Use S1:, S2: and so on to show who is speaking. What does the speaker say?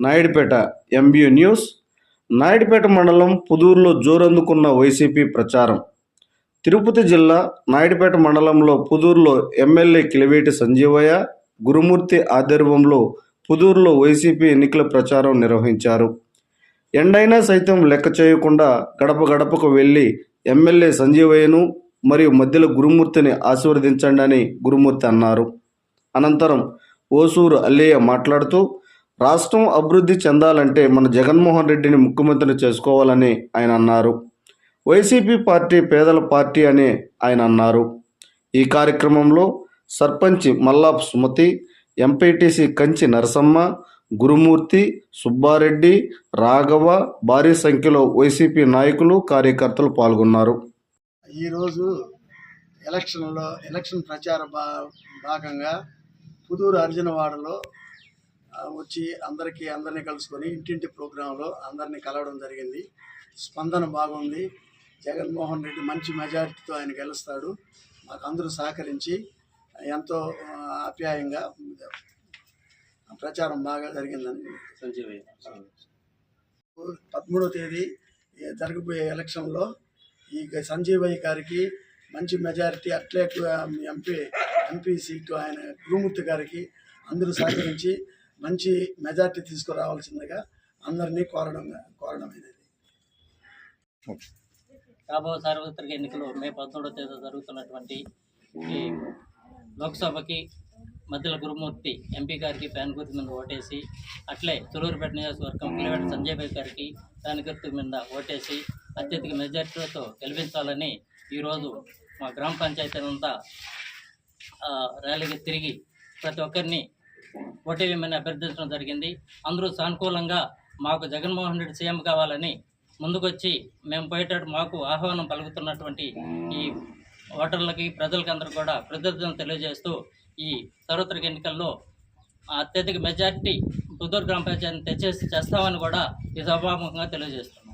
S1: Naidupeta MB news. Naidupeta మండలం పుదూరులో జోరందుకున్న YCP ప్రచారం. తిరుపతి జిల్లా నాయుడుపేట మండలంలో పుదూరులో ఎమ్మెల్యే కిలివేటి సంజీవయ్య గురుమూర్తి ఆధ్వర్యంలో పుదూరులో వైసీపీ ఎన్నికల ప్రచారం నిర్వహించారు. ఎండైనా సైతం లెక్క చేయకుండా గడప గడపకు వెళ్ళి ఎమ్మెల్యే సంజీవయ్యను మరియు మధ్యలో గురుమూర్తిని ఆశీర్వదించండి అని గురుమూర్తి అన్నారు. అనంతరం ఓసూరు అల్లయ్య మాట్లాడుతూ రాష్ట్రం అభివృద్ధి చెందాలంటే మన జగన్మోహన్ రెడ్డిని ముఖ్యమంత్రిని చేసుకోవాలని ఆయన అన్నారు. వైసీపీ పార్టీ పేదల పార్టీ అని ఆయన అన్నారు. ఈ కార్యక్రమంలో సర్పంచ్ మల్లాప్ సుమతి ఎంపీటీసీ కంచి నరసమ్మ గురుమూర్తి సుబ్బారెడ్డి రాఘవ భారీ సంఖ్యలో వైసీపీ నాయకులు కార్యకర్తలు పాల్గొన్నారు.
S2: ఈరోజు ఎలక్షన్లో ఎలక్షన్ ప్రచార భా భాగంగా పుదూరు అర్జునవాడలో వచ్చి అందరికీ అందరినీ కలుసుకొని ఇంటింటి ప్రోగ్రాంలో అందరినీ కలవడం జరిగింది. స్పందన బాగుంది. జగన్మోహన్ రెడ్డి మంచి మెజారిటీతో ఆయన గెలుస్తాడు. మాకు అందరూ సహకరించి ఎంతో ఆప్యాయంగా ప్రచారం బాగా జరిగిందని. పదమూడో తేదీ జరగబోయే ఎలక్షన్లో ఈ సంజీవయ్య గారికి మంచి మెజారిటీ అట్లే ఎంపీ ఎంపీ సీటు ఆయన గురుమూర్తి గారికి అందరూ సహకరించి మంచి మెజారిటీ తీసుకురావాల్సిందిగా అందరినీ కోరడం కోరడమైనది
S3: రాబో సార్వత్రిక ఎన్నికలు మే పదమూడవ తేదీ జరుగుతున్నటువంటి ఈ లోక్సభకి మధ్యల గురుమూర్తి ఎంపీ గారికి ఫ్యాన్ గుర్తు మీద ఓటేసి అట్లే తులూరుపేట నియోజకవర్గం కిలవేట సంజయ్ భాయ్ గారికి ఫ్యాన్ గుర్తు మీద ఓటేసి అత్యధిక మెజార్టీతో గెలిపించాలని ఈరోజు మా గ్రామ పంచాయతీ అంతా ఆ, ర్యాలీకి తిరిగి ప్రతి ఒక్కరిని ఓటేయమని అభ్యర్థించడం జరిగింది. అందరూ సానుకూలంగా మాకు జగన్మోహన్ రెడ్డి సీఎం కావాలని ముందుకొచ్చి మేము పోయేటట్టు మాకు ఆహ్వానం పలుకుతున్నటువంటి ఈ ఓటర్లకి ప్రజలకి అందరూ కూడా కృతజ్ఞతలు తెలియజేస్తూ ఈ సార్వత్రిక ఎన్నికల్లో అత్యధిక మెజార్టీ పుదూరు గ్రామ పంచాయతీని తెచ్చేసి చేస్తామని కూడా ఈ సభాముఖంగా తెలియజేస్తున్నాం.